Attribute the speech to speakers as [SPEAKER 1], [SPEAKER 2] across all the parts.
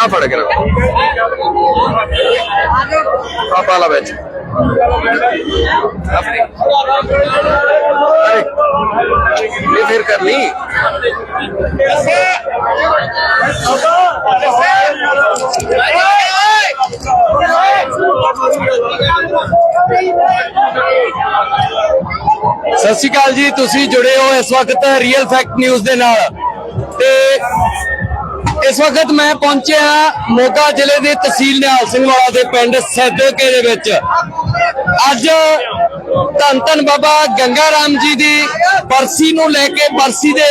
[SPEAKER 1] ਆ ਫੜ ਕੇ ਰੱਖ ਆ ਪਾਲਾ ਵਿੱਚ ਇਹ ਫੇਰ ਕਰ ਲਈ ਸਤਿ ਸ਼੍ਰੀ ਅਕਾਲ ਜੀ, ਤੁਸੀਂ ਜੁੜੇ ਹੋ ਇਸ ਵਕਤ ਰੀਅਲ ਫੈਕਟ ਨਿਊਜ਼ ਦੇ ਨਾਲ। ਤੇ ਇਸ ਵਕਤ ਮੈਂ ਪਹੁੰਚਿਆ ਮੋਗਾ ਜ਼ਿਲ੍ਹੇ ਦੇ ਤਹਿਸੀਲ ਨਿਹਾਲ ਸਿੰਘ ਵਾਲਾ ਦੇ ਪਿੰਡ ਸੈਦੋਕੇ ਦੇ ਵਿੱਚ। ਅੱਜ ਧੰਨ ਧੰਨ ਬਾਬਾ ਗੰਗਾ ਰਾਮ ਜੀ ਦੀ ਬਰਸੀ ਨੂੰ ਲੈ ਕੇ ਬਰਸੀ ਦੇ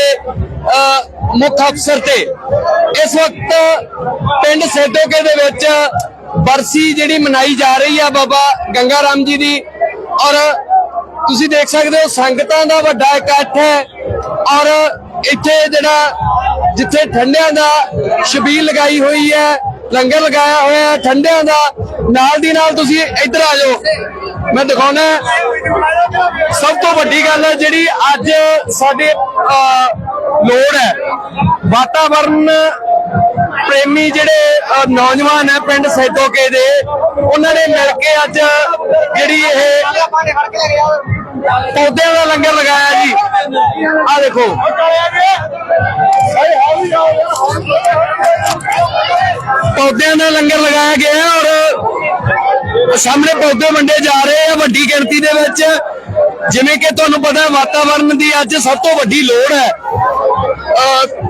[SPEAKER 1] ਮੁੱਖ ਅਫਸਰ ਤੇ ਇਸ ਵਕਤ ਪਿੰਡ ਸੈਦੋਕੇ ਦੇ ਵਿੱਚ ਬਰਸੀ ਜਿਹੜੀ ਮਨਾਈ ਜਾ ਰਹੀ ਆ ਬਾਬਾ ਗੰਗਾ ਰਾਮ ਜੀ ਦੀ ਔਰ ਤੁਸੀਂ ਦੇਖ ਸਕਦੇ ਹੋ ਸੰਗਤਾਂ ਦਾ ਵੱਡਾ ਇਕੱਠ ਹੈ ਔਰ ਇੱਥੇ ਜਿਹੜਾ ਜਿੱਥੇ ਠੰਡਿਆਂ ਦਾ ਛਬੀਲ ਲਗਾਈ ਹੋਈ ਹੈ, ਲੰਗਰ ਲਗਾਇਆ ਹੋਇਆ ਹੈ, ਠੰਡਿਆਂ ਦਾ ਨਾਲ ਦੀ ਨਾਲ ਤੁਸੀਂ ਇੱਧਰ ਆ ਜਾਓ। ਮੈਂ ਦਿਖਾਉਣਾ ਸਭ ਤੋਂ ਵੱਡੀ ਗੱਲ ਹੈ ਜਿਹੜੀ ਅੱਜ ਸਾਡੇ ਲੋੜ ਹੈ। ਵਾਤਾਵਰਨ ਪ੍ਰੇਮੀ ਜਿਹੜੇ ਨੌਜਵਾਨ ਹੈ ਪਿੰਡ ਸੈਦੋਕੇ ਦੇ, ਉਹਨਾਂ ਨੇ ਮਿਲ ਕੇ ਅੱਜ ਜਿਹੜੀ ਇਹ ਪੌਦਿਆਂ ਦਾ ਲੰਗਰ ਲਗਾਇਆ ਜੀ। ਆ ਦੇਖੋ। ਪੌਦਿਆਂ ਦਾ ਲੰਗਰ ਲਗਾਇਆ ਗਿਆ ਔਰ ਸਾਹਮਣੇ ਪੌਦੇ ਵੰਡੇ ਜਾ ਰਹੇ ਆ ਵੱਡੀ ਗਿਣਤੀ ਦੇ ਵਿੱਚ। ਜਿਵੇਂ ਕਿ ਤੁਹਾਨੂੰ ਪਤਾ ਹੈ ਵਾਤਾਵਰਣ ਦੀ ਅੱਜ ਸਭ ਤੋਂ ਵੱਡੀ ਲੋੜ ਹੈ।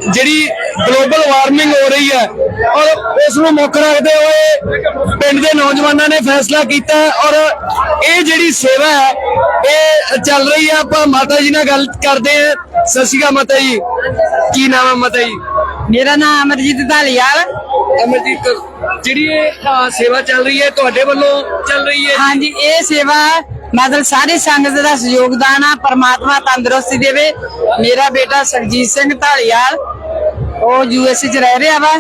[SPEAKER 1] ਜਿਹੜੀ ਗਲੋਬਲ ਵਾਰਮਿੰਗ ਹੋ ਰਹੀ ਹੈ ਔਰ ਉਸ ਨੂੰ ਮੁੱਖ ਰੱਖਦੇ ਹੋਏ ਪਿੰਡ ਦੇ ਨੌਜਵਾਨਾਂ ਨੇ ਫੈਸਲਾ ਕੀਤਾ ਔਰ ਇਹ ਜਿਹੜੀ ਸੇਵਾ ਹੈ ਇਹ ਚੱਲ ਰਹੀ ਹੈ। ਆਪਾਂ ਮਾਤਾ ਜੀ ਨਾਲ ਗੱਲ ਕਰਦੇ ਹਾਂ। ਸਤਿ ਸ਼੍ਰੀ ਅਕਾਲ ਮਾਤਾ ਜੀ। ਕੀ ਨਾਮ ਹੈ ਮਾਤਾ ਜੀ?
[SPEAKER 2] ਮੇਰਾ ਨਾਮ ਅਮਰਜੀਤ ਧਾਲੀਵਾਲ
[SPEAKER 1] ਅਮਰਜੀਤ। ਜਿਹੜੀ ਇਹ ਸੇਵਾ ਚੱਲ ਰਹੀ ਹੈ ਤੁਹਾਡੇ ਵੱਲੋਂ ਚੱਲ ਰਹੀ ਹੈ
[SPEAKER 2] ਹਾਂਜੀ ਇਹ ਸੇਵਾ ਮਤਲਬ ਸਾਰੀ ਸੰਗਤ ਦਾ ਸਹਿਯੋਗਦਾਨ ਆ ਪਰਮਾਤਮਾ ਤੰਦਰੁਸਤੀ ਦੇਵੇ। ਮੇਰਾ ਬੇਟਾ ਸਰਜੀਤ ਸਿੰਘ ਧਾਲੀਵਾਲ ਉਹ ਯੂਐਸ ਚ ਰਹਿ ਰਿਹਾ ਵਾ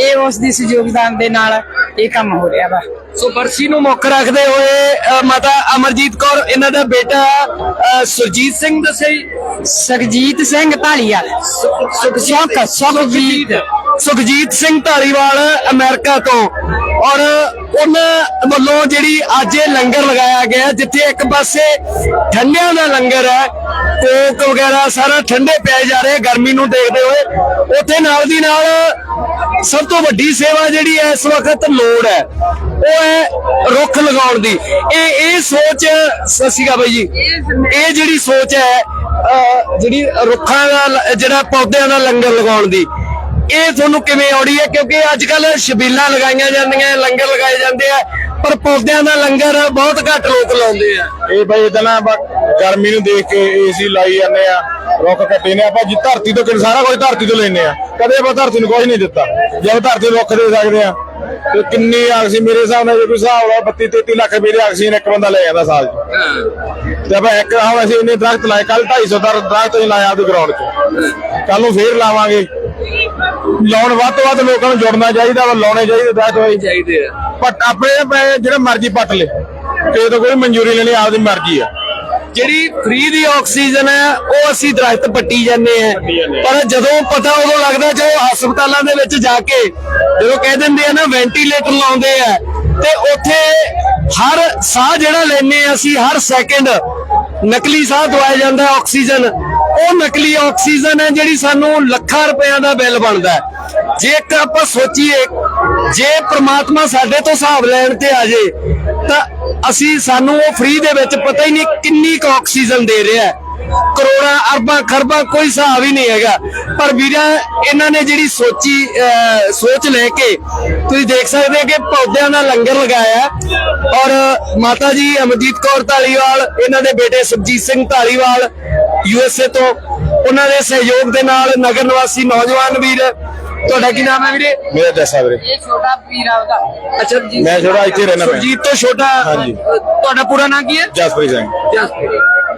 [SPEAKER 2] ਇਹ ਉਸ ਦੀ ਸਹਿਯੋਗਦਾਨ ਦੇ ਨਾਲ ਇਹ ਕੰਮ ਹੋ ਰਿਹਾ ਵਾ।
[SPEAKER 1] ਸੋ ਬਰਸੀ ਨੂੰ ਮੁੱਖ ਰੱਖਦੇ ਹੋਏ ਮਾਤਾ ਅਮਰਜੀਤ ਕੌਰ ਇਹਨਾਂ ਦਾ ਬੇਟਾ ਸੁਰਜੀਤ ਸਿੰਘ ਦੱਸਿਆ ਜੀ।
[SPEAKER 2] ਸਰਜੀਤ ਸਿੰਘ ਸੁਖ ਸੁਖਜੀਤ
[SPEAKER 1] ਸੁਖਜੀਤ ਸਿੰਘ ਢਾਲੀਵਾਲ ਅਮਰੀਕਾ ਤੋਂ। ਔਰ ਉਹਨਾਂ ਵੱਲੋਂ ਜਿਹੜੀ ਅੱਜ ਇਹ ਲੰਗਰ ਲਗਾਇਆ ਗਿਆ ਜਿੱਥੇ ਇੱਕ ਪਾਸੇ ਠੰਡਿਆਂ ਦਾ ਲੰਗਰ ਹੈ ਕੋਕ ਵਗੈਰਾ ਸਾਰਾ ਠੰਡੇ ਪਿਆਏ ਜਾ ਰਹੇ ਗਰਮੀ ਨੂੰ ਦੇਖਦੇ ਹੋਏ ਉੱਥੇ ਨਾਲ ਦੀ ਨਾਲ ਸਭ ਤੋਂ ਵੱਡੀ ਸੇਵਾ ਜਿਹੜੀ ਹੈ ਇਸ ਵਕਤ ਲੋੜ ਹੈ ਉਹ ਹੈ ਰੁੱਖ ਲਗਾਉਣ ਦੀ। ਇਹ ਇਹ ਸੋਚ ਸਤਿ ਸ਼੍ਰੀ ਅਕਾਲ ਬਾਈ ਜੀ। ਇਹ ਜਿਹੜੀ ਸੋਚ ਹੈ ਅਹ, ਜਿਹੜੀ ਰੁੱਖਾਂ ਦਾ ਜਿਹੜਾ ਪੌਦਿਆਂ ਦਾ ਲੰਗਰ ਲਗਾਉਣ ਦੀ ਇਹ ਤੁਹਾਨੂੰ ਕਿਵੇਂ ਆਉੜੀ ਹੈ? ਕਿਉਂਕਿ ਅੱਜ ਕੱਲ ਸ਼ਬੀਲਾਂ ਲਗਾਈਆਂ ਜਾਂਦੀਆਂ, ਲੰਗਰ ਲਗਾਏ ਜਾਂਦੇ ਆ, ਪਰ ਪੌਦਿਆਂ ਦਾ ਲੰਗਰ ਬਹੁਤ ਘੱਟ ਲੋਕ ਲਾਉਂਦੇ ਆ।
[SPEAKER 3] ਇਹ ਬਈ ਇਦਾਂ ਨਾ ਆਪਾਂ ਗਰਮੀ ਨੂੰ ਦੇਖ ਕੇ ਏਸੀ ਲਾਈ ਜਾਂਦੇ ਆ, ਰੁੱਖ ਕੱਟੇ ਨੇ, ਆਪਾਂ ਜੀ ਧਰਤੀ ਤੋਂ ਸਾਰਾ ਕੁਝ ਧਰਤੀ ਤੋਂ ਲੈਨੇ ਆ। ਕਦੇ ਆਪਾਂ ਧਰਤੀ ਨੂੰ ਕੁਝ ਨਹੀਂ ਦਿੱਤਾ। ਜੇ ਆਪਾਂ ਧਰਤੀ ਨੂੰ ਰੁੱਖ ਦੇ ਸਕਦੇ ਆ, ਤੇ ਕਿੰਨੀ ਆਕਸੀ ਮੇਰੇ ਹਿਸਾਬ ਨਾਲ ਜੇ ਕੋਈ ਹਿਸਾਬ ਲਾ 32 33 ਲੱਖ ਰੁਪਏ ਦੀ ਆਕਸੀਜਨ ਇੱਕ ਬੰਦਾ ਲੈ ਜਾਂਦਾ ਸਾਲ 'ਚ। ਤੇ ਆਪਾਂ ਇੱਕ ਹੁਣ ਅਸੀਂ ਇੰਨੇ ਦਰਖਤ ਲਾਏ ਕੱਲ 250 ਦਾ ਦਰਖਤ ਅਸੀਂ ਲਾਇਆ ਆਪਦੇ ਗਰਾਊਂਡ 'ਚ। ਕੱਲ ਨੂੰ ਫੇਰ ਲਾਵਾਂਗੇ। ਲਾਉਣ ਵੱਧ ਤੋਂ ਵੱਧ ਲੋਕਾਂ ਨੂੰ ਜੁੜਨਾ ਚਾਹੀਦਾ ਵਾ ਲਾਉਣੇ ਚਾਹੀਦੇ ਦਰਖਤ ਹੋਏ
[SPEAKER 1] ਚਾਹੀਦੇ ਆ।
[SPEAKER 3] ਪੱਟ ਆਪਣੇ ਪੈ- ਜਿਹੜਾ ਮਰਜ਼ੀ ਪੱਟ ਲੈ ਕਿਸੇ ਤੋਂ ਕੋਈ ਮਨਜ਼ੂਰੀ ਲੈਣੀ ਆਪਦੀ ਮਰਜ਼ੀ ਆ।
[SPEAKER 1] ਜਿਹੜੀ ਫ੍ਰੀ ਦੀ ਆਕਸੀਜਨ ਹੈ ਉਹ ਅਸੀਂ ਦਰਖਤ ਪੱਟੀ ਜਾਂਦੇ ਆ। ਪਰ ਜਦੋਂ ਪਤਾ ਉਦੋਂ ਲੱਗਦਾ ਜਦੋਂ ਹਸਪਤਾਲਾਂ ਦੇ ਵਿੱਚ ਜਾ ਕੇ ਜਦੋਂ ਕਹਿ ਦਿੰਦੇ ਆ ਨਾ ਵੈਂਟੀਲੇਟਰ ਲਾਉਂਦੇ ਆ ਤੇ ਉੱਥੇ ਹਰ ਸਾਹ ਜਿਹੜਾ ਲੈਨੇ ਆ ਅਸੀਂ ਹਰ ਸੈਕਿੰਡ ਨਕਲੀ ਸਾਹ ਦਵਾਇਆ ਜਾਂਦਾ ਆਕਸੀਜਨ। ਉਹ ਨਕਲੀ ਆਕਸੀਜਨ ਹੈ ਜਿਹੜੀ ਸਾਨੂੰ ਲੱਖਾਂ ਰੁਪਇਆਂ ਦਾ ਬਿੱਲ ਬਣਦਾ ਹੈ। ਜੇਕਰ ਆਪਾਂ ਸੋਚੀਏ, ਜੇ ਪ੍ਰਮਾਤਮਾ ਸਾਡੇ ਤੋਂ ਹਿਸਾਬ ਲੈਣ ਤੇ ਆ ਜੇ, ਤਾਂ ਅਸੀਂ ਸਾਨੂੰ ਉਹ ਫ੍ਰੀ ਦੇ ਵਿੱਚ ਪਤਾ ਹੀ ਨਹੀਂ ਕਿੰਨੀ ਕੁ ਆਕਸੀਜਨ ਦੇ ਰਿਹਾ ਹੈ। ਕਰੋੜਾਂ, ਅਰਬਾਂ, ਖਰਬਾਂ ਕੋਈ ਹਿਸਾਬ ਹੀ ਨਹੀਂ ਹੈਗਾ। ਪਰ ਵੀਰਾਂ, ਇਹਨਾਂ ਨੇ ਜਿਹੜੀ ਸੋਚੀ ਸੋਚ ਲੈ ਕੇ ਤੁਸੀਂ ਦੇਖ ਸਕਦੇ ਕਿ ਪੌਦਿਆਂ ਦਾ ਲੰਗਰ ਲਗਾਇਆ ਔਰ ਮਾਤਾ ਜੀ ਅਮਰਜੀਤ ਕੌਰ ਢਾਲੀਵਾਲ ਇਹਨਾਂ ਦੇ ਬੇਟੇ ਸੁਖਜੀਤ ਸਿੰਘ ਢਾਲੀਵਾਲ ਯੂਐਸਏ ਤੋਂ, ਉਹਨਾਂ ਦੇ ਸਹਿਯੋਗ ਦੇ ਨਾਲ ਨਗਰ ਨਿਵਾਸੀ ਨੌਜਵਾਨ ਵੀਰ ਤੁਹਾਡਾ ਕੀ ਨਾਮ ਹੈ ਵੀਰੇ?
[SPEAKER 3] ਮੇਰਾ ਜੈਸਾ ਵੀਰੇ।
[SPEAKER 2] ਇਹ ਛੋਟਾ ਵੀਰ ਆਉਦਾ
[SPEAKER 1] ਅੱਛਾ
[SPEAKER 3] ਮੈਂ ਛੋਟਾ ਇੱਥੇ ਰਹਿਣਾ ਮੈਂ
[SPEAKER 1] ਸੁਰਜੀਤ ਤੋਂ ਛੋਟਾ
[SPEAKER 3] ਹਾਂਜੀ।
[SPEAKER 1] ਅਹ, ਤੁਹਾਡਾ ਪੂਰਾ ਨਾਮ ਕੀ ਹੈ?
[SPEAKER 3] ਜਸਪ੍ਰੀਤ ਸਿੰਘ।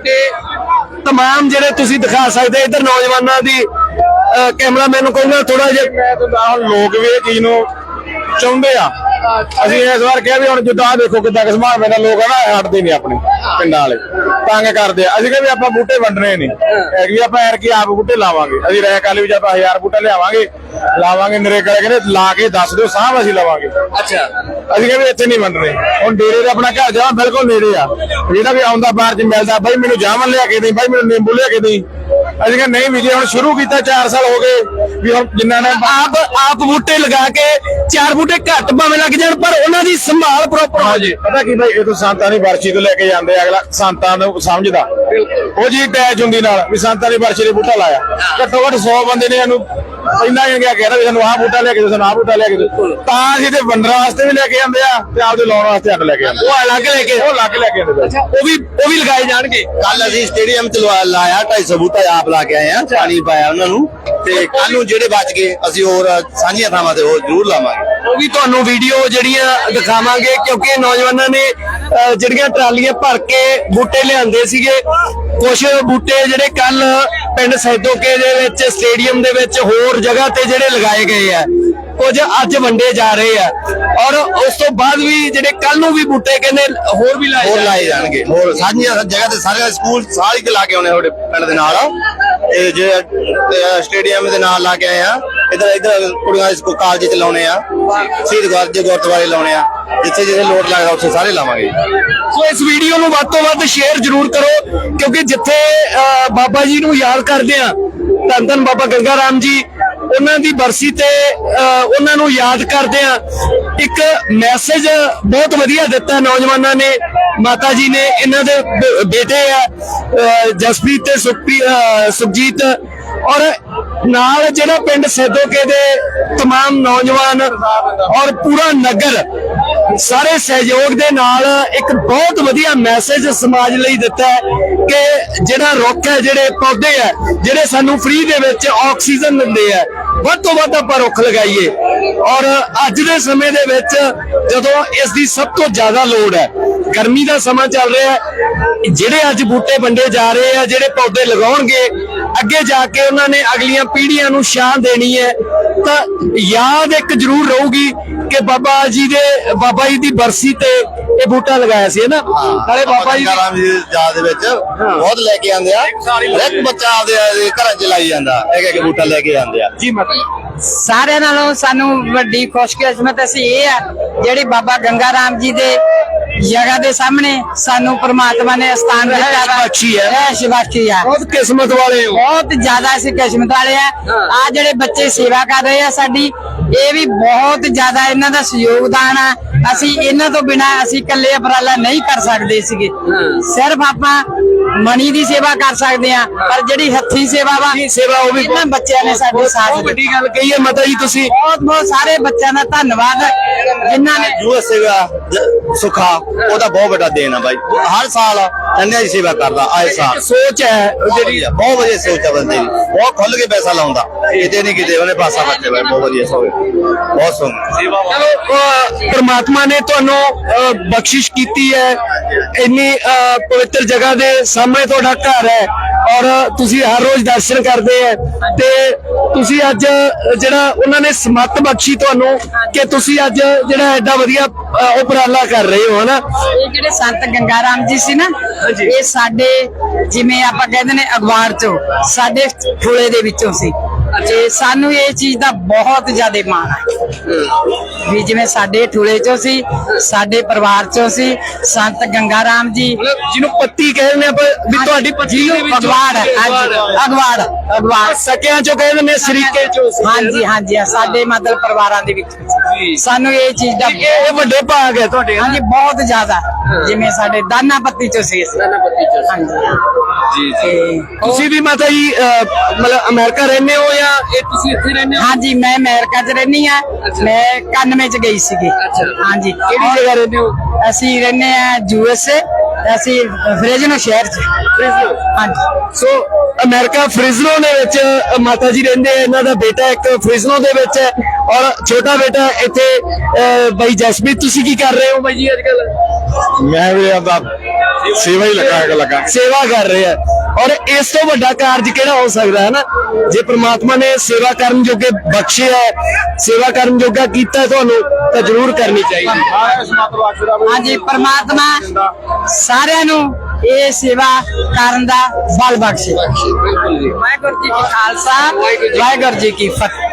[SPEAKER 1] ਤੇ ਤਮਾਮ ਜਿਹੜੇ ਤੁਸੀਂ ਦਿਖਾ ਸਕਦੇ ਇੱਧਰ ਨੌਜਵਾਨਾਂ ਦੀ ਕੈਮਰਾਮੈਨ ਨੂੰ ਕਹੂੰਗਾ ਥੋੜਾ ਜਿਹਾ।
[SPEAKER 3] ਮੈਂ ਤਾਂ ਹੁਣ ਲੋਕ ਵੀ ਇਹ ਚੀਜ਼ ਨੂੰ ਚਾਹੁੰਦੇ ਆ। ਅਸੀਂ ਇਸ ਵਾਰ ਕਿਹਾ ਵੀ ਹੁਣ ਜਿੱਦਾਂ ਆਹ ਦੇਖੋ ਕਿੱਦਾਂ ਕਿਸਮਾਂ ਮੇਰਾ ਲੋਕ ਆ ਨਾ ਹਟਦੇ ਨਹੀਂ ਆਪਣੇ ਪਿੰਡਾਂ ਵਾਲੇ। ਤੰਗ ਕਰਦੇ ਆ। ਅਸੀਂ ਕਿਹਾ ਵੀ ਆਪਾਂ ਬੂਟੇ ਵੰਡਣੇ ਨਹੀਂ। ਵੀ ਆਪਾਂ ਯਾਰ ਕੀ ਆਪ ਬੂਟੇ ਲਾਵਾਂਗੇ। ਅਸੀਂ ਰਹਿ ਕਾਲੀ ਵੀ ਆਪਾਂ 1000 ਬੂਟਾ ਲਿਆਵਾਂਗੇ। ਲਾਵਾਂਗੇ ਨਰੇਗਾ ਕਹਿੰਦੇ ਲਾ ਕੇ ਦੱਸ ਦਿਓ ਸਾਹ ਅਸੀਂ ਲਵਾਂਗੇ।
[SPEAKER 1] ਅੱਛਾ।
[SPEAKER 3] ਅਸੀਂ ਕਿਹਾ ਵੀ ਇੱਥੇ ਨਹੀਂ ਵੰਡਣੇ। ਹੁਣ ਡੇਰੇ ਦਾ ਆਪਣਾ ਘਰ ਜਾਵਾਂ ਬਿਲਕੁਲ ਨੇੜੇ ਆ। ਜਿਹੜਾ ਵੀ ਆਉਂਦਾ ਬਾਹਰ ਚ ਮਿਲਦਾ ਬਾਈ ਮੈਨੂੰ ਜਾਮਨ ਲਿਆ ਕੇ ਦੇ ਬਾਈ ਮੈਨੂੰ ਨਿੰਬੂ ਲਿਆ ਕੇ ਦੇ ਅਸੀਂ ਕਿਹਾ ਨਹੀਂ ਵੀ ਜੇ ਹੁਣ ਸ਼ੁਰੂ ਕੀਤਾ 4 ਸਾਲ ਹੋ ਗਏ ਵੀ ਹੁਣ ਜਿੰਨਾ ਨੇ
[SPEAKER 1] ਆਪ ਆਪ ਬੂਟੇ ਲਗਾ ਕੇ ਚਾਰ ਬੂਟੇ ਘੱਟ ਭਾਵੇਂ ਲੱਗ ਜਾਣ ਪਰ ਉਹਨਾਂ ਦੀ ਸੰਭਾਲ ਪ੍ਰੋਪਰ ਹੋ ਜੇ
[SPEAKER 3] ਪਤਾ ਕੀ ਭਾਈ ਇਹ ਤਾਂ ਸੰਤਾਂ ਦੀ ਵਰਸ਼ੀ ਤੋਂ ਲੈ ਕੇ ਜਾਂਦੇ ਆ, ਅਗਲਾ ਸੰਤਾਂ ਨੂੰ ਸਮਝਦਾ। ਉਹ ਜੀ ਅਟੈਚ ਹੁੰਦੀ ਨਾਲ ਵੀ ਸੰਤਾਂ ਦੀ ਵਰਸ਼ੀ ਦੇ ਬੂਟਾ ਲਾਇਆ। ਘੱਟੋ ਘੱਟ 100 ਬੰਦੇ ਨੇ ਇਹਨੂੰ ਪਹਿਲਾਂ ਹੀ ਗਿਆ ਕਹਿੰਦਾ ਵੀ ਸਾਨੂੰ ਆਹ ਬੂਟਾ ਲੈ ਕੇ ਦਿਓ ਸਾਨੂੰ ਆਹ ਬੂਟਾ ਲੈ ਕੇ ਦਿਓ। ਤਾਂ ਅਸੀਂ ਤੇ ਵੰਡਣ ਵਾਸਤੇ ਵੀ ਲੈ ਕੇ ਜਾਂਦੇ ਆ ਤੇ ਆਪਦੇ ਲਾਉਣ ਵਾਸਤੇ ਅੱਡ ਲੈ ਕੇ ਜਾਂਦੇ
[SPEAKER 1] ਉਹ ਅਲੱਗ ਲੈ ਕੇ।
[SPEAKER 3] ਉਹ ਲੱਗ ਲੈ ਕੇ ਜਾਂਦੇ ਭਾਈ।
[SPEAKER 1] ਉਹ ਵੀ ਉਹ ਵੀ ਲਗਾਏ ਜਾਣਗੇ?
[SPEAKER 4] ਕੱਲ ਅਸੀਂ ਸਟੇਡੀਅਮ ਚ ਲਵਾ- ਲਾਇਆ 250 ਬੂਟਾ ਆਪ ਲਾ ਕੇ ਆਏ ਆ ਪਾਣੀ ਪਾਇਆ ਉਹਨਾਂ ਨੂੰ। ਤੇ ਕੱਲ ਨੂੰ ਜਿਹੜੇ ਬਚ ਗਏ ਅਸੀਂ ਹੋਰ ਸਾਂਝੀਆਂ ਥਾਵਾਂ ਤੇ ਹੋਰ ਜ਼ਰੂਰ ਲਾਵਾਂਗੇ।
[SPEAKER 1] ਉਹ ਵੀ ਤੁਹਾਨੂੰ ਵੀਡੀਓ ਜਿਹੜੀਆਂ ਦਿਖਾਵਾਂਗੇ ਕਿਉਂਕਿ ਨੌਜਵਾਨਾਂ ਨੇ ਅਹ, ਜਿਹੜੀਆਂ ਟਰਾਲੀਆਂ ਭਰ ਕੇ ਬੂਟੇ ਲਿਆਂਦੇ ਸੀਗੇ ਕੁਝ ਬੂਟੇ ਜਿਹੜੇ ਕੱਲ ਪਿੰਡ ਸੈਦੋਕੇ ਦੇ ਵਿੱਚ ਸਟੇਡੀਅਮ ਦੇ ਵਿੱਚ ਹੋਰ ਜਗ੍ਹਾ ਤੇ ਜਿਹੜੇ ਲਗਾਏ ਗਏ ਆ ਕੁਝ ਅੱਜ ਵੰਡੇ ਜਾ ਰਹੇ ਆ। ਔਰ ਉਸ ਤੋਂ ਬਾਅਦ ਵੀ ਜਿਹੜੇ ਕੱਲ ਨੂੰ ਵੀ ਬੂਟੇ ਕਹਿੰਦੇ ਹੋਰ ਵੀ ਲਾਏ
[SPEAKER 4] ਹੋਰ
[SPEAKER 1] ਜਾਣਗੇ।
[SPEAKER 4] ਲਾਏ ਜਾਣਗੇ। ਹੋਰ ਸਾਂਝੀਆਂ ਜਗ੍ਹਾ ਤੇ ਸਾਰੇ ਸਕੂਲ ਸਾਰੇ ਲਾ ਕੇ ਆਉਣੇ ਤੁਹਾਡੇ ਪਿੰਡ ਦੇ ਨਾਲ। ਇਹ ਜੇ ਸਟੇਡੀਅਮ ਦੇ ਨਾਲ ਲਾ ਕੇ ਆਏ ਆ। ਇਧਰ ਇਧਰ ਕੁੜੀਆਂ ਦੇ ਕਾਲਜ ਚ ਲਾਉਣੇ ਆ। ਸ਼ਹੀਦ ਗਰਜ ਗੁਰਦੁਆਰੇ ਲਾਉਣੇ ਆ। ਜਿੱਥੇ ਜਿੱਥੇ ਲੋਡ ਲੱਗਦਾ, ਉੱਥੇ ਸਾਰੇ ਲਾਵਾਂਗੇ।
[SPEAKER 1] ਸੋ ਇਸ ਵੀਡੀਓ ਨੂੰ ਵੱਧ ਤੋਂ ਵੱਧ ਸ਼ੇਅਰ ਜ਼ਰੂਰ ਕਰੋ, ਕਿਉਂਕਿ ਜਿੱਥੇ ਬਾਬਾ ਜੀ ਨੂੰ ਯਾਦ ਕਰਦੇ ਆ, ਧੰਨ ਧੰਨ ਬਾਬਾ ਗੰਗਾ ਰਾਮ ਜੀ, ਉਹਨਾਂ ਦੀ ਬਰਸੀ ਤੇ ਉਹਨਾਂ ਨੂੰ ਯਾਦ ਕਰਦੇ ਆ। ਇੱਕ ਮੈਸੇਜ ਬਹੁਤ ਵਧੀਆ ਦਿੱਤਾ ਨੌਜਵਾਨਾਂ ਨੇ, ਮਾਤਾ ਜੀ ਨੇ, ਇਹਨਾਂ ਦੇ ਬੇਟੇ ਆ ਜਸਪ੍ਰੀਤ ਤੇ ਸੁਖਪ੍ਰੀ- ਸੁਖਜੀਤ। ਔਰ ਨਾਲ ਜਿਹੜਾ ਪਿੰਡ ਸੈਦੋਕੇ ਦੇ तमाम ਨੌਜਵਾਨ ਔਰ ਪੂਰਾ ਨਗਰ ਸਾਰੇ ਸਹਿਯੋਗ ਦੇ ਨਾਲ ਇੱਕ ਬਹੁਤ ਵਧੀਆ ਮੈਸੇਜ ਸਮਾਜ ਲਈ ਦਿੱਤਾ ਹੈ ਕਿ ਜਿਹੜਾ ਰੁੱਖ ਹੈ ਜਿਹੜੇ ਪੌਦੇ ਹੈ ਜਿਹੜੇ ਸਾਨੂੰ ਫ੍ਰੀ ਦੇ ਵਿੱਚ ਆਕਸੀਜਨ ਦਿੰਦੇ ਆ ਵੱਧ ਤੋਂ ਵੱਧ ਆਪਾਂ ਰੁੱਖ ਲਗਾਈਏ ਔਰ ਅੱਜ ਦੇ ਸਮੇਂ ਦੇ ਵਿੱਚ ਜਦੋਂ ਇਸ ਦੀ ਸਭ ਤੋਂ ਜ਼ਿਆਦਾ ਲੋੜ ਹੈ ਗਰਮੀ ਦਾ ਸਮਾਂ ਚੱਲ ਰਿਹਾ ਹੈ ਜਿਹੜੇ ਅੱਜ ਬੂਟੇ ਵੰਡੇ ਜਾ ਰਹੇ ਆ ਜਿਹੜੇ ਪੌਦੇ ਲਗਾਉਣਗੇ ਅੱਗੇ ਜਾ ਕੇ ਉਹਨਾਂ ਨੇ ਅਗਲੀਆਂ ਪੀੜ੍ਹੀਆਂ ਨੂੰ ਛਾਂ ਦੇਣੀ ਹੈ। ਤਾਂ ਯਾਦ ਇੱਕ ਜ਼ਰੂਰ ਰਹੂਗੀ ਕਿ ਬਾਬਾ ਜੀ ਦੇ ਬਾਬਾ ਜੀ ਦੀ ਬਰਸੀ ਤੇ ਇਹ ਬੂਟਾ ਲਗਾਇਆ ਸੀ ਹੈ ਨਾ? ਨਾਲੇ ਬਾਬਾ ਜੀ ਦੀ-
[SPEAKER 4] ਯਾਦ ਦੇ ਵਿੱਚ ਬਹੁਤ ਲੈ ਕੇ ਆਂਦੇ ਆ। ਇੱਕ ਬੱਚਾ ਆਪਦੇ ਘਰਾਂ ਚ ਲਾਈ ਜਾਂਦਾ ਇੱਕ ਇੱਕ ਬੂਟਾ ਲੈ ਕੇ ਆਂਦੇ ਆ।
[SPEAKER 1] ਜੀ ਮਾਤਾ
[SPEAKER 2] ਸਾਰਿਆਂ ਨਾਲੋਂ ਸਾਨੂੰ ਵੱਡੀ ਖੁਸ਼ਕਿਸਮਤ ਅਸੀਂ ਇਹ ਆ ਜਿਹੜੀ ਬਾਬਾ ਗੰਗਾ ਰਾਮ ਜੀ ਦੇ ਜਗ੍ਹਾ ਦੇ ਸਾਹਮਣੇ ਸਾਨੂੰ ਪ੍ਰਮਾਤਮਾ ਨੇ ਸਥਾਨ ਦਿੱਤਾ ਵਾ।
[SPEAKER 1] ਬਖਸ਼ੀ ਹੈ।
[SPEAKER 2] ਰਹਿਸ਼ ਬਖਸ਼ੀ ਆ।
[SPEAKER 1] ਬਹੁਤ ਕਿਸਮਤ ਵਾਲੇ ਹੋ।
[SPEAKER 2] ਬਹੁਤ ਜ਼ਿਆਦਾ ਅਸੀਂ ਕਿਸਮਤ ਵਾਲੇ ਆ। ਆ ਜਿਹੜੇ ਬੱਚੇ ਸੇਵਾ ਕਰ ਰਹੇ ਆ ਸਾਡੀ ਇਹ ਵੀ ਬਹੁਤ ਜ਼ਿਆਦਾ ਇਹਨਾਂ ਦਾ ਸਹਿਯੋਗਦਾਨ ਆ। ਅਸੀਂ ਇਹਨਾਂ ਤੋਂ ਬਿਨਾ ਅਸੀਂ ਇਕੱਲੇ ਉਪਰਾਲਾ ਨਹੀਂ ਕਰ ਸਕਦੇ ਸੀਗੇ। ਸਿਰਫ ਆਪਾਂ ਮਣੀ ਦੀ ਸੇਵਾ ਕਰ ਸਕਦੇ ਆ ਪਰ ਜਿਹੜੀ ਹੱਥੀ ਸੇਵਾ ਵਾ
[SPEAKER 1] ਸੇਵਾ ਉਹ ਵੀ
[SPEAKER 2] ਇਹਨਾਂ ਬੱਚਿਆਂ ਨੇ ਸਾਡੇ ਸਾਥ
[SPEAKER 1] ਬਹੁਤ ਵੱਡੀ ਗੱਲ ਕਹੀ ਹੈ ਮਾਤਾ ਜੀ ਤੁਸੀਂ।
[SPEAKER 2] ਬਹੁਤ ਬਹੁਤ ਸਾਰੇ ਬੱਚਿਆਂ ਦਾ ਧੰਨਵਾਦ। ਜਿਨ੍ਹਾਂ ਨੇ
[SPEAKER 4] ਯੂਐਸਏ ਦਾ ਸੁਖਾ ਉਹਦਾ ਬਹੁਤ ਵੱਡਾ ਦੇਣ ਆ ਬਾਈ। ਹਰ ਸਾਲ ਕੰਨਿਆ ਦੀ ਸੇਵਾ ਕਰਦਾ ਆਏ ਸਾਲ।
[SPEAKER 1] ਸੋਚ ਹੈ
[SPEAKER 4] ਜਿਹੜੀ ਬਹੁਤ ਵਧੀਆ ਸੋਚ ਆ ਬੰਦੇ ਦੀ। ਬਹੁਤ ਖੁੱਲ ਕੇ ਪੈਸਾ ਲਾਉਂਦਾ। ਕਿਤੇ ਨਹੀਂ ਕਿਤੇ ਉਹਨੇ ਪਾਸਾ ਵੱਟੇ ਬਾਈ ਬਹੁਤ ਵਧੀਆ ਸੋਚ। ਬਹੁਤ ਸੋਹਣੀ।
[SPEAKER 1] ਚਲੋ ਪ੍ਰਮਾਤਮਾ ਨੇ ਤੁਹਾਨੂੰ ਬਖਸ਼ਿਸ਼ ਕੀਤੀ ਹੈ। ਇੰਨੀ ਪਵਿੱਤਰ ਜਗ੍ਹਾ ਦੇ ਸਾਹਮਣੇ ਤੁਹਾਡਾ ਘਰ ਹੈ। ਔਰ ਤੁਸੀਂ ਹਰ ਰੋਜ਼ ਦਰਸ਼ਨ ਕਰਦੇ ਹੈ ਤੇ ਤੁਸੀਂ ਅੱਜ ਜਿਹੜਾ ਉਹਨਾਂ ਨੇ ਸਮੱਤ ਬਖਸ਼ੀ ਤੁਹਾਨੂੰ ਕਿ ਤੁਸੀਂ ਅੱਜ ਜਿਹੜਾ ਐਡਾ ਵਧੀਆ ਉਪਰਾਲਾ ਕਰ ਰਹੇ ਹੋ ਹਨਾ?
[SPEAKER 2] ਇਹ ਜਿਹੜੇ ਸੰਤ ਗੰਗਾ ਰਾਮ ਜੀ ਸੀ ਨਾ ਇਹ ਸਾਡੇ ਜਿਵੇਂ ਆਪਾਂ ਕਹਿੰਦੇ ਨੇ ਅਖਬਾਰ ਚੋਂ ਸਾਡੇ ਠੋਲੇ ਦੇ ਵਿੱਚੋਂ ਸੀ। ਤੇ ਸਾਨੂੰ ਇਹ ਚੀਜ਼ ਦਾ ਬਹੁਤ ਜ਼ਿਆਦਾ ਮਾਣ ਹੈ। ਵੀ ਜਿਵੇਂ ਸਾਡੇ ਠੋਲੇ ਚੋਂ ਸੀ ਸਾਡੇ ਪਰਿਵਾਰ ਚੋਂ ਸੀ ਸੰਤ ਗੰਗਾ ਰਾਮ ਜੀ
[SPEAKER 1] ਜਿਹਨੂੰ ਪੱਤੀ ਕਹਿੰਦੇ ਆਪਾਂ ਵੀ ਤੁਹਾਡੀ ਪੱਤੀ ਦੇ ਵਿੱਚ।
[SPEAKER 2] ਹਾਂਜੀ, ਅਖਬਾਰ ਅਖਬਾਰ
[SPEAKER 1] ਸਕਿਆਂ ਚੋਂ ਕਹਿੰਦੇ ਨੇ ਸਰੀਕੇ ਚੋਂ।
[SPEAKER 2] ਹਾਂਜੀ ਹਾਂਜੀ ਸਾਡੇ ਮਤਲਬ ਪਰਿਵਾਰਾਂ ਦੇ ਵਿੱਚ। ਸਾਨੂੰ ਇਹ ਚੀਜ਼ ਦਾ
[SPEAKER 1] ਇਹ ਵੱਡੇ ਭਾਗ ਹੈ ਤੁਹਾਡੇ?
[SPEAKER 2] ਹਾਂਜੀ ਬਹੁਤ ਜ਼ਿਆਦਾ। ਜਿਵੇਂ ਸਾਡੇ ਦਾਨਾ ਪੱਤੀ ਚੋਂ ਸੀ ਦਾਨਾ ਪੱਤੀ ਚੋਂ ਹਾਂਜੀ। ਜੀ ਜੀ।
[SPEAKER 1] ਤੁਸੀਂ ਵੀ ਮਾਤਾ ਜੀ ਅਹ, ਮਤਲਬ ਅਮਰੀਕਾ ਰਹਿੰਦੇ ਹੋ ਜਾਂ ਇਹ ਤੁਸੀਂ ਇੱਥੇ ਰਹਿੰਦੇ ਹੋ?
[SPEAKER 2] ਹਾਂਜੀ ਮੈਂ ਅਮਰੀਕਾ 'ਚ ਰਹਿੰਦੀ ਆ ਮੈਂ 91 'ਚ ਗਈ ਸੀਗੀ। ਹਾਂਜੀ।
[SPEAKER 1] ਕਿਹੜੀ ਜਗ੍ਹਾ ਰਹਿੰਦੇ ਹੋ?
[SPEAKER 2] ਅਸੀਂ ਰਹਿੰਦੇ ਆ ਯੂਐਸਏ ਅਸੀਂ ਫਰੇਜਨੋ ਸ਼ਹਿਰ 'ਚ। ਹਾਂਜੀ।
[SPEAKER 1] ਸੋ ਅਮਰੀਕਾ ਫ੍ਰਿਜ਼ਨੋ ਦੇ ਵਿੱਚ ਅ, ਮਾਤਾ ਜੀ ਰਹਿੰਦੇ ਆ। ਇਹਨਾਂ ਦਾ ਬੇਟਾ ਇੱਕ ਫ੍ਰਿਜ਼ਨੋ ਦੇ ਵਿੱਚ ਹੈ। ਔਰ ਛੋਟਾ ਬੇਟਾ ਇੱਥੇ ਅ, ਬਾਈ ਜਸਪ੍ਰੀਤ ਤੁਸੀਂ ਕੀ ਕਰ ਰਹੇ ਹੋ ਬਾਈ ਜੀ ਅੱਜ ਕੱਲ
[SPEAKER 3] ਮੈਂ ਵੀ ਆਪਦਾ ਸੇਵਾ ਹੀ ਲੱਗਾ ਲੱਗਾ।
[SPEAKER 1] ਸੇਵਾ ਕਰ ਰਹੇ ਆ। ਔਰ ਇਸ ਤੋਂ ਵੱਡਾ ਕਾਰਜ ਕਿਹੜਾ ਹੋ ਸਕਦਾ ਹੈ ਨਾ? ਜੇ ਪ੍ਰਮਾਤਮਾ ਨੇ ਸੇਵਾ ਕਰਨ ਜੋਗੇ ਬਖਸ਼ਿਆ ਹੈ, ਸੇਵਾ ਕਰਨ ਜੋਗਾ ਕੀਤਾ ਹੈ ਤੁਹਾਨੂੰ ਤਾਂ ਜ਼ਰੂਰ ਕਰਨੀ ਚਾਹੀਦੀ ਹੈ।
[SPEAKER 2] ਹਾਂਜੀ ਪਰਮਾਤਮਾ ਸਾਰਿਆਂ ਨੂੰ ਇਹ ਸੇਵਾ ਕਰਨ ਦਾ ਬਲ ਬਖਸ਼ੇ। ਵਾਹਿਗੁਰੂ ਜੀ ਕੀ ਖਾਲਸਾ ਵਾਹਿਗੁਰੂ ਜੀ ਕੀ ਫਤਿਹ।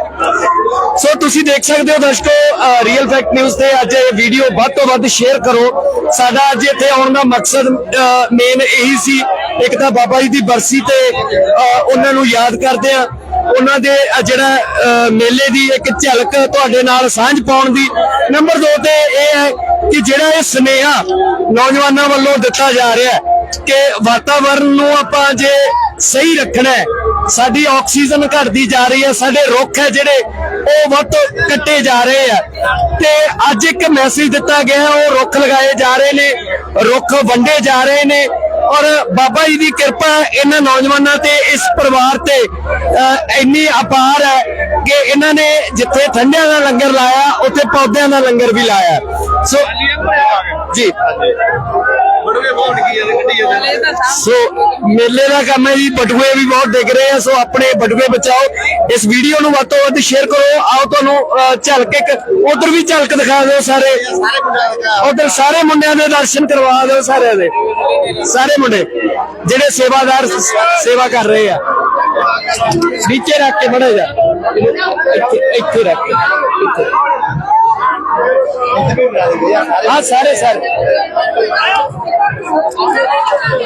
[SPEAKER 1] ਸੋ ਤੁਸੀਂ ਦੇਖ ਸਕਦੇ ਹੋ ਦਰਸ਼ਕੋ ਰੀਅਲ ਫੈਕਟ ਨਿਊਜ਼ ਤੇ ਅੱਜ ਇਹ ਵੀਡੀਓ ਵੱਧ ਤੋਂ ਵੱਧ ਸ਼ੇਅਰ ਕਰੋ। ਸਾਡਾ ਅੱਜ ਇੱਥੇ ਆਉਣ ਦਾ ਮਕਸਦ ਮੇਨ ਇਹੀ ਸੀ। ਇੱਕ ਤਾਂ ਬਾਬਾ ਜੀ ਦੀ ਬਰਸੀ ਤੇ ਉਹਨਾਂ ਨੂੰ ਯਾਦ ਕਰਦੇ ਆ ਉਹਨਾਂ ਦੇ ਜਿਹੜਾ ਮੇਲੇ ਦੀ ਇੱਕ ਝਲਕ ਤੁਹਾਡੇ ਨਾਲ ਸਾਂਝ ਪਾਉਣ ਦੀ। ਨੰਬਰ 2 ਤੇ ਇਹ ਹੈ ਕਿ ਜਿਹੜਾ ਇਹ ਸੁਨੇਹਾ ਨੌਜਵਾਨਾਂ ਵੱਲੋਂ ਦਿੱਤਾ ਜਾ ਰਿਹਾ ਹੈ ਕਿ ਵਾਤਾਵਰਣ ਨੂੰ ਆਪਾਂ ਜੇ ਸਹੀ ਰੱਖਣਾ ਹੈ ਸਾਡੀ ਆਕਸੀਜਨ ਘਟਦੀ ਜਾ ਰਹੀ ਹੈ ਸਾਡੇ ਰੁੱਖ ਹੈ ਜਿਹੜੇ ਉਹ ਵੱਧ ਕੱਟੇ ਜਾ ਰਹੇ ਆ ਤੇ ਅੱਜ ਇੱਕ ਮੈਸੇਜ ਦਿੱਤਾ ਗਿਆ ਉਹ ਰੁੱਖ ਲਗਾਏ ਜਾ ਰਹੇ ਨੇ ਰੁੱਖ ਵੰਡੇ ਜਾ ਰਹੇ ਨੇ ਔਰ ਬਾਬਾ ਜੀ ਦੀ ਕਿਰਪਾ ਇਹਨਾਂ ਨੌਜਵਾਨਾਂ ਤੇ ਇਸ ਪਰਿਵਾਰ ਤੇ ਇੰਨੀ ਅਪਾਰ ਹੈ ਕਿ ਇਹਨਾਂ ਨੇ ਜਿੱਥੇ ਠੰਡਿਆਂ ਦਾ ਲੰਗਰ ਲਾਇਆ ਉੱਥੇ ਪੌਦਿਆਂ ਦਾ ਲੰਗਰ ਵੀ ਲਾਇਆ। ਸੋ ਜੀ। ਸੋ ਮੇਲੇ ਦਾ ਕੰਮ ਹੈ ਜੀ ਬਟੂਏ ਵੀ ਬਹੁਤ ਡਿੱਗ ਰਹੇ ਆ ਸੋ ਆਪਣੇ ਬਟੂਏ ਬਚਾਓ। ਇਸ ਵੀਡੀਓ ਨੂੰ ਵੱਧ ਤੋਂ ਵੱਧ ਸ਼ੇਅਰ ਕਰੋ। ਆਓ ਤੁਹਾਨੂੰ ਝਲਕ ਇੱਕ ਉਧਰ ਵੀ ਝਲਕ ਦਿਖਾ ਦਿਓ ਸਾਰੇ। ਉਧਰ ਸਾਰੇ ਮੁੰਡਿਆਂ ਦੇ ਦਰਸ਼ਨ ਕਰਵਾ ਦਿਓ ਸਾਰਿਆਂ ਦੇ। ਸਾਰੇ ਮੁੰਡੇ ਜਿਹੜੇ ਸੇਵਾਦਾਰ ਸੇਵਾ ਕਰ ਰਹੇ ਆ। ਨੀਚੇ ਰੱਖ ਕੇ ਬੜਾ ਜਾ। ਇੱਥੇ ਇੱਥੇ ਰੱਖ ਕੇ ਇੱਥੇ। ਹਾਂ, ਸਾਰੇ ਸਾਰੇ।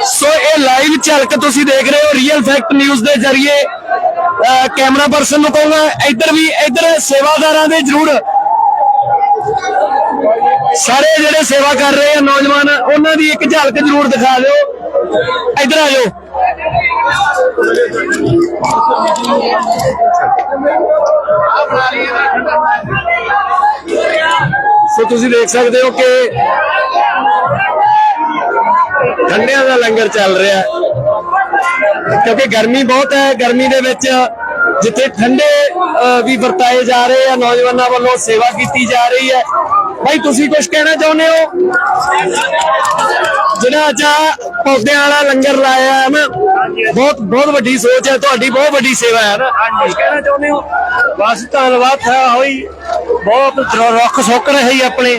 [SPEAKER 1] ਸੋ ਇਹ ਲਾਈਵ ਝਲਕ ਤੁਸੀਂ ਦੇਖ ਰਹੇ ਹੋ ਰੀਅਲ ਫੈਕਟ ਨਿਊਜ਼ ਦੇ ਜ਼ਰੀਏ। ਕੈਮਰਾ ਪਰਸਨ ਨੂੰ ਕਹੂੰਗਾ, ਇੱਧਰ ਵੀ, ਇੱਧਰ ਸੇਵਾਦਾਰਾਂ ਦੇ ਜ਼ਰੂਰ। ਸਾਰੇ ਜਿਹੜੇ ਸੇਵਾ ਕਰ ਰਹੇ ਆ ਨੌਜਵਾਨ, ਉਹਨਾਂ ਦੀ ਇੱਕ ਝਲਕ ਜ਼ਰੂਰ ਦਿਖਾ ਦਿਓ। ਇੱਧਰ ਆ ਜਾਓ। ਸੋ ਤੁਸੀਂ ਦੇਖ ਸਕਦੇ ਹੋ ਕਿ ਠੰਡਿਆਂ ਦਾ ਲੰਗਰ ਚੱਲ ਰਿਹਾ ਹੈ। ਕਿਉਂਕਿ ਗਰਮੀ ਬਹੁਤ ਹੈ ਗਰਮੀ ਦੇ ਵਿੱਚ ਜਿੱਥੇ ਠੰਡੇ ਅਹ, ਵੀ ਵਰਤਾਏ ਜਾ ਰਹੇ ਆ ਨੌਜਵਾਨਾਂ ਵੱਲੋਂ ਸੇਵਾ ਕੀਤੀ ਜਾ ਰਹੀ ਹੈ ਭਾਈ ਤੁਸੀਂ ਕੁਝ ਕਹਿਣਾ ਚਾਹੁੰਦੇ ਹੋ ਜਿਹੜਾ ਅੱਜ ਪੌਦਿਆਂ ਵਾਲਾ ਲੰਗਰ ਲਾਇਆ ਹੈ ਨਾ। ਬਹੁਤ ਬਹੁਤ ਵੱਡੀ ਸੋਚ ਹੈ, ਤੁਹਾਡੀ ਬਹੁਤ ਵੱਡੀ ਸੇਵਾ ਹੈ ਨਾ। ਹਾਂਜੀ। ਕਹਿਣਾ ਚਾਹੁੰਦੇ ਹੋ?
[SPEAKER 5] ਬਸ ਧੰਨਵਾਦ ਹੈ ਹੋਈ। ਬਹੁਤ ਰੁੱਖ ਸੁੱਕ ਰਹੇ ਹੀ ਆਪਣੇ।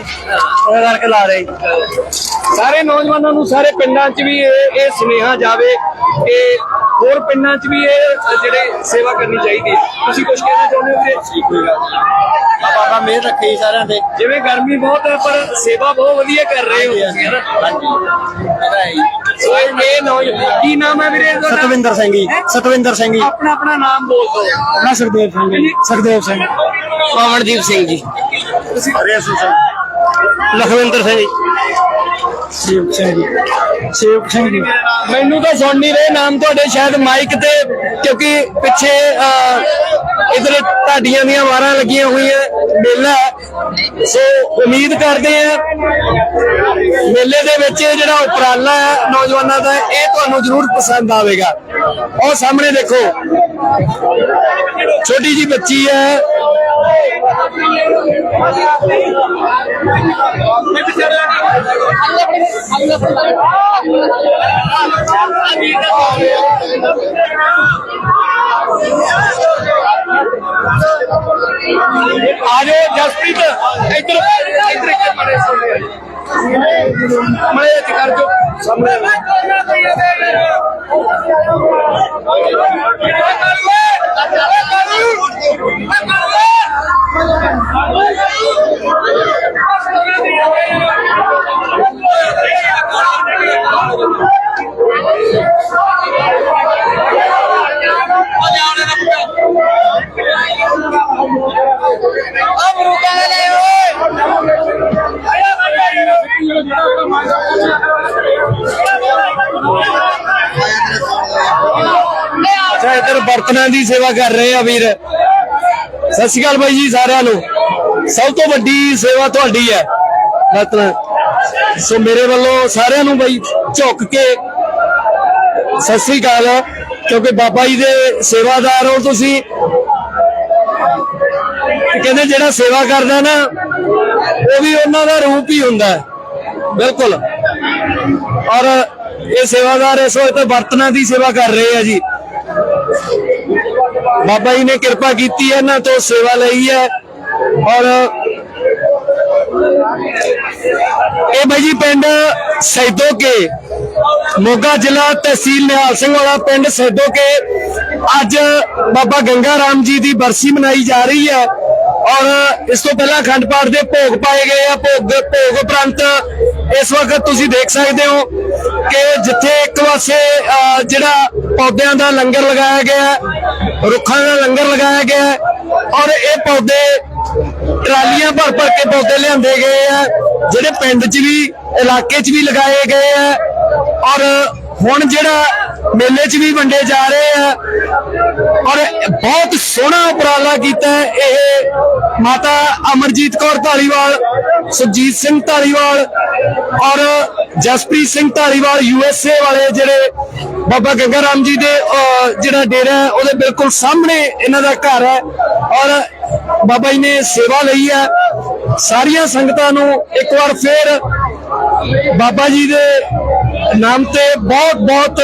[SPEAKER 5] ਉਹ ਕਰਕੇ ਲਾ ਰਹੇ।
[SPEAKER 1] ਸਾਰੇ ਨੌਜਵਾਨਾਂ ਨੂੰ, ਸਾਰੇ ਪਿੰਡਾਂ 'ਚ ਵੀ ਇਹ ਇਹ ਸੁਨੇਹਾ ਜਾਵੇ ਕਿ ਹੋਰ ਪਿੰਡਾਂ 'ਚ ਵੀ ਇਹ ਜਿਹੜੇ ਸੇਵਾ ਕਰਨੀ ਚਾਹੀਦੀ ਹੈ। ਤੁਸੀਂ ਕੁਝ ਕਹਿਣਾ ਚਾਹੁੰਦੇ ਹੋ ਕਿ
[SPEAKER 5] ਬਾਬਾ ਮਿਹਰ ਰੱਖੇ ਸਾਰਿਆਂ ਤੇ
[SPEAKER 1] ਜਿਵੇਂ ਗਰਮੀ ਬਹੁਤ ਹੈ ਪਰ ਸੇਵਾ ਬਹੁਤ ਵਧੀਆ ਕਰ ਰਹੇ ਹੋ ਤੁਸੀਂ ਹੈ ਨਾ? ਸੋ ਇਹ ਨੌਜਵਾਨ ਕੀ ਨਾਮ ਹੈ ਵੀਰੇ ਤੁਹਾਡਾ?
[SPEAKER 5] ਸਤਵਿੰਦਰ ਸਿੰਘ ਜੀ। ਸਤਵਿੰਦਰ ਸਿੰਘ ਜੀ।
[SPEAKER 1] ਆਪਣਾ ਆਪਣਾ ਨਾਮ ਬੋਲ ਦਿਓ।
[SPEAKER 5] ਮੈਂ ਸੁਖਦੇਵ ਸਿੰਘ ਜੀ। ਸੁਖਦੇਵ ਸਿੰਘ।
[SPEAKER 2] ਪਵਨਦੀਪ ਸਿੰਘ ਜੀ।
[SPEAKER 5] ਰੇਸੂ ਸਿੰਘ। ਲਖਵਿੰਦਰ ਸਿੰਘ। ਜੀ ਸ਼ਿਵ ਸਿੰਘ ਜੀ। ਸ਼ਿਵ ਸਿੰਘ ਜੀ।
[SPEAKER 1] ਮੈਨੂੰ ਤਾਂ ਸੁਣ ਨਹੀਂ ਰਹੇ ਨਾਮ ਤੁਹਾਡੇ, ਸ਼ਾਇਦ ਮਾਈਕ ਤੇ, ਕਿਉਂਕਿ ਪਿੱਛੇ ਇਧਰ ਢਾਡੀਆਂ ਦੀਆਂ ਵਾਰਾਂ ਲੱਗੀਆਂ ਹੋਈਆਂ, ਮੇਲਾ ਸੋ ਉਮੀਦ ਕਰਦੇ ਆ ਮੇਲੇ ਦੇ ਵਿੱਚ ਜਿਹੜਾ ਉਪਰਾਲਾ ਹੈ ਨੌਜਵਾਨਾਂ ਦਾ, ਇਹ ਤੁਹਾਨੂੰ ਜ਼ਰੂਰ ਪਸੰਦ ਆਵੇਗਾ। ਉਹ ਸਾਹਮਣੇ ਦੇਖੋ, ਛੋਟੀ ਜੀ ਬੱਚੀ ਹੈ। ਆ ਜਾਓ ਜਸਪ੍ਰੀਤ ਇੱਧਰ ਇੱਧਰ ਇੱਕ ਮੜੇ ਸੋਨੇ ਮੈਂ ਇੱਥੇ ਕਰ ਜੋ। ਸਾਹਮਣੇ ਅੱਛਾ ਇੱਧਰ ਬਰਤਨਾਂ ਦੀ ਸੇਵਾ ਕਰ ਰਹੇ ਆ ਵੀਰ। ਸਤਿ ਸ਼੍ਰੀ ਅਕਾਲ ਬਾਈ ਜੀ ਸਾਰਿਆਂ ਨੂੰ। ਸਭ ਤੋਂ ਵੱਡੀ ਸੇਵਾ ਤੁਹਾਡੀ ਹੈ। ਬਰਤਨ ਸੋ ਮੇਰੇ ਵੱਲੋਂ ਸਾਰਿਆਂ ਨੂੰ ਬਾਈ ਝੁੱਕ ਕੇ ਸਤਿ ਸ਼੍ਰੀ ਅਕਾਲ। ਕਿਉਂਕਿ ਬਾਬਾ ਜੀ ਦੇ ਸੇਵਾਦਾਰ ਹੋ ਤੁਸੀਂ। ਕਹਿੰਦੇ ਜਿਹੜਾ ਸੇਵਾ ਕਰਦਾ ਨਾ, ਉਹ ਵੀ ਉਹਨਾਂ ਦਾ ਰੂਪ ਹੀ ਹੁੰਦਾ ਬਿਲਕੁਲ। ਔਰ ਇਹ ਸੇਵਾਦਾਰ ਇਸ ਵਕਤ ਬਰਤਨਾਂ ਦੀ ਸੇਵਾ ਕਰ ਰਹੇ ਆ ਜੀ। ਬਾਬਾ ਜੀ ਨੇ ਕਿਰਪਾ ਕੀਤੀ ਹੈ, ਇਹਨਾਂ ਤੋਂ ਸੇਵਾ ਲਈ ਹੈ। ਔਰ ਇਹ ਬਾਈ ਜੀ ਪਿੰਡ ਸੈਦੋ ਮੋਗਾ ਜ਼ਿਲ੍ਹਾ ਤਹਿਸੀਲ ਨਿਹਾਲ ਸਿੰਘ ਵਾਲਾ ਪਿੰਡ ਸੈਦੋ ਕੇ ਅੱਜ ਬਾਬਾ ਗੰਗਾ ਰਾਮ ਜੀ ਦੀ ਬਰਸੀ ਮਨਾਈ ਜਾ ਰਹੀ ਹੈ ਔਰ ਇਸ ਤੋਂ ਪਹਿਲਾਂ ਅਖੰਡ ਪਾਠ ਦੇ ਭੋਗ ਪਾਏ ਗਏ ਆ। ਭੋਗ ਭੋਗ ਉਪਰੰਤ ਇਸ ਵਕਤ ਤੁਸੀਂ ਦੇਖ ਸਕਦੇ ਹੋ ਕਿ ਜਿੱਥੇ ਇੱਕ ਪਾਸੇ ਜਿਹੜਾ ਪੌਦਿਆਂ ਦਾ ਲੰਗਰ ਲਗਾਇਆ ਗਿਆ ਰੁੱਖਾਂ ਦਾ ਲੰਗਰ ਲਗਾਇਆ ਗਿਆ ਔਰ ਇਹ ਪੌਦੇ ਟਰਾਲੀਆਂ ਭਰ ਭਰ ਕੇ ਪੌਦੇ ਲਿਆਂਦੇ ਗਏ ਆ ਜਿਹੜੇ ਪਿੰਡ 'ਚ ਵੀ, ਇਲਾਕੇ 'ਚ ਵੀ ਲਗਾਏ ਗਏ ਆ ਔਰ ਹੁਣ ਜਿਹੜਾ ਮੇਲੇ 'ਚ ਵੀ ਵੰਡੇ ਜਾ ਰਹੇ ਆ। ਔਰ ਬਹੁਤ ਸੋਹਣਾ ਉਪਰਾਲਾ ਕੀਤਾ ਹੈ ਇਹ ਮਾਤਾ ਅਮਰਜੀਤ ਕੌਰ ਢਾਲੀਵਾਲ ਸੁਰਜੀਤ ਸਿੰਘ ਢਾਲੀਵਾਲ ਔਰ ਜਸਪ੍ਰੀਤ ਸਿੰਘ ਢਾਲੀਵਾਲ ਯੂਐਸਏ ਵਾਲੇ ਜਿਹੜੇ ਬਾਬਾ ਗੰਗਾ ਰਾਮ ਜੀ ਦੇ ਜਿਹੜਾ ਡੇਰਾ ਹੈ, ਉਹਦੇ ਬਿਲਕੁਲ ਸਾਹਮਣੇ ਇਹਨਾਂ ਦਾ ਘਰ ਹੈ ਔਰ ਬਾਬਾ ਜੀ ਨੇ ਸੇਵਾ ਲਈ ਹੈ। ਸਾਰੀਆਂ ਸੰਗਤਾਂ ਨੂੰ ਇੱਕ ਵਾਰ ਫੇਰ ਬਾਬਾ ਜੀ ਦੇ ਨਾਮ ਤੇ ਬਹੁਤ ਬਹੁਤ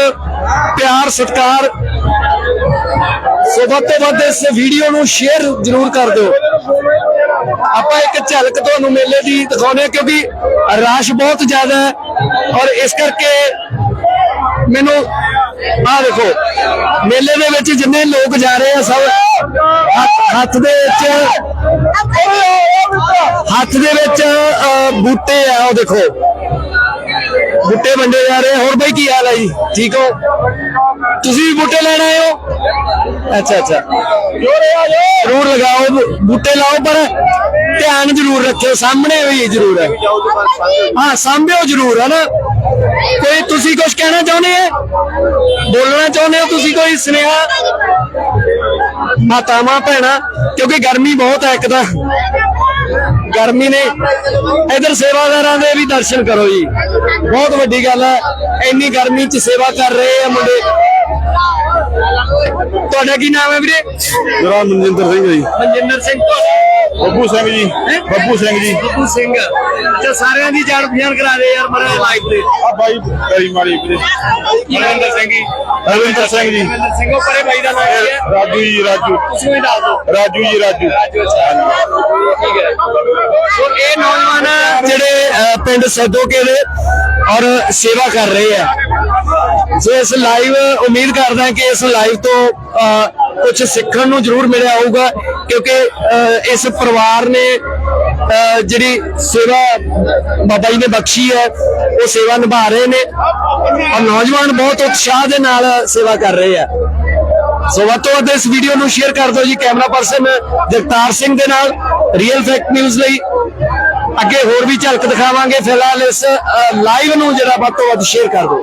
[SPEAKER 1] ਪਿਆਰ ਸਤਿਕਾਰ। ਸੋ ਵੱਧ ਤੋਂ ਵੱਧ ਇਸ ਵੀਡੀਓ ਨੂੰ ਸ਼ੇਅਰ ਜ਼ਰੂਰ ਕਰ ਦਿਓ। ਆਪਾਂ ਇੱਕ ਝਲਕ ਤੁਹਾਨੂੰ ਮੇਲੇ ਦੀ ਦਿਖਾਉਂਦੇ ਹਾਂ ਕਿਉਂਕਿ ਰਸ਼ ਬਹੁਤ ਜ਼ਿਆਦਾ ਹੈ ਔਰ ਇਸ ਕਰਕੇ ਮੈਨੂੰ ਆਹ ਦੇਖੋ ਮੇਲੇ ਦੇ ਵਿੱਚ ਜਿੰਨੇ ਲੋਕ ਜਾ ਰਹੇ ਆ ਸਭ ਹੱਥ- ਦੇ ਵਿੱਚ ਹੱਥ ਦੇ ਵਿੱਚ ਬੂਟੇ ਆ ਉਹ ਦੇਖੋ। ਬੂਟੇ ਵੰਡੇ ਜਾ ਰਹੇ ਆ। ਹੋਰ ਬਈ ਕੀ ਹਾਲ ਹੈ ਜੀ? ਠੀਕ ਹੋ? ਤੁਸੀਂ ਵੀ ਬੂਟੇ ਲੈਣ ਆਏ ਹੋ? ਅੱਛਾ ਅੱਛਾ। ਜ਼ਰੂਰ ਲਗਾਓ ਬੂਟੇ ਲਾਓ ਪਰ ਧਿਆਨ ਜ਼ਰੂਰ ਰੱਖਿਓ ਸਾਹਮਣੇ ਵੀ ਜ਼ਰੂਰ ਹੈ। ਹਾਂ ਸਾਂਭਿਓ ਜ਼ਰੂਰ ਹੈ ਨਾ। ਕੋਈ ਤੁਸੀਂ ਕੁਝ ਕਹਿਣਾ ਚਾਹੁੰਦੇ ਆ? ਬੋਲਣਾ ਚਾਹੁੰਦੇ ਹੋ ਤੁਸੀਂ ਕੋਈ ਸੁਨੇਹਾ? ਮਾਤਾਵਾਂ ਭੈਣਾਂ ਕਿਉਂਕਿ ਗਰਮੀ ਬਹੁਤ ਹੈ ਇੱਕ ਤਾਂ। ਗਰਮੀ ਨੇ ਇਧਰ ਸੇਵਾਦਾਰਾਂ ਦੇ ਵੀ ਦਰਸ਼ਨ ਕਰੋ ਜੀ। ਬਹੁਤ ਵੱਡੀ ਗੱਲ ਹੈ ਇੰਨੀ ਗਰਮੀ 'ਚ ਸੇਵਾ ਕਰ ਰਹੇ ਆ ਮੁੰਡੇ। ਤੁਹਾਡਾ ਕੀ ਨਾਮ ਹੈ ਵੀਰੇ?
[SPEAKER 3] ਜਰਾ ਮਨਜਿੰਦਰ ਸਿੰਘ ਜੀ।
[SPEAKER 1] ਮਨਜਿੰਦਰ ਸਿੰਘ
[SPEAKER 3] ਬੱਬੂ ਸਿੰਘ ਜੀ। ਬੱਬੂ ਸਿੰਘ ਜੀ।
[SPEAKER 1] ਬੱਬੂ ਸਿੰਘ। ਤੇ ਸਾਰਿਆਂ ਦੀ ਜਾਣ ਪਛਾਣ ਕਰਾ ਦੇ ਯਾਰ ਮਰੇ ਲਾਈਵ ਤੇ।
[SPEAKER 3] ਆ ਬਾਈ ਕਰੀ ਮਾਰੀ ਵੀਰੇ।
[SPEAKER 1] ਮਨਜਿੰਦਰ ਸਿੰਘ ਜੀ?
[SPEAKER 3] ਰਵਿੰਦਰ ਸਿੰਘ ਜੀ।
[SPEAKER 1] ਸਿੰਘ ਉਹ ਪਰੇ ਬਾਈ ਦਾ ਨਾਮ ਕੀ ਹੈ?
[SPEAKER 3] ਰਾਜੂ ਜੀ ਰਾਜੂ।
[SPEAKER 1] ਤੁਸੀਂ ਵੀ ਦੱਸ ਦਿਓ।
[SPEAKER 3] ਰਾਜੂ ਜੀ ਰਾਜੂ।
[SPEAKER 1] ਰਾਜੂ ਠੀਕ ਹੈ। ਸੋ ਇਹ ਨੌਜਵਾਨ ਜਿਹੜੇ ਪਿੰਡ ਸੈਦੋਕੇ ਦੇ ਔਰ ਸੇਵਾ ਕਰ ਰਹੇ ਆ। ਸੋ ਇਸ ਲਾਈਵ ਉਮੀਦ ਕਰਦਾ ਕਿ ਇਸ ਲਾਈਵ ਤੋਂ ਕੁਝ ਸਿੱਖਣ ਨੂੰ ਜ਼ਰੂਰ ਮਿਲਿਆ ਹੋਊਗਾ। ਕਿਉਂਕਿ ਇਸ ਪਰਿਵਾਰ ਨੇ ਜਿਹੜੀ ਸੇਵਾ ਬਾਬਾ ਜੀ ਨੇ ਬਖਸ਼ੀ ਹੈ, ਉਹ ਸੇਵਾ ਨਿਭਾ ਰਹੇ ਨੇ। ਔਰ ਨੌਜਵਾਨ ਬਹੁਤ ਉਤਸ਼ਾਹ ਦੇ ਨਾਲ ਸੇਵਾ ਕਰ ਰਹੇ ਆ। ਸੋ ਵੱਧ ਤੋਂ ਵੱਧ ਇਸ ਵੀਡੀਓ ਨੂੰ ਸ਼ੇਅਰ ਕਰ ਦਿਓ ਜੀ, ਕੈਮਰਾ ਪਰਸਨ ਜਗਤਾਰ ਸਿੰਘ ਦੇ ਨਾਲ ਰੀਅਲ ਫੈਕਟ ਨਿਊਜ਼ ਲਈ। ਅੱਗੇ ਹੋਰ ਵੀ ਝਲਕ ਦਿਖਾਵਾਂਗੇ। ਫਿਲਹਾਲ ਇਸ ਲਾਈਵ ਨੂੰ ਜਿਹੜਾ ਵੱਧ ਤੋਂ ਵੱਧ ਸ਼ੇਅਰ ਕਰ ਦਿਓ।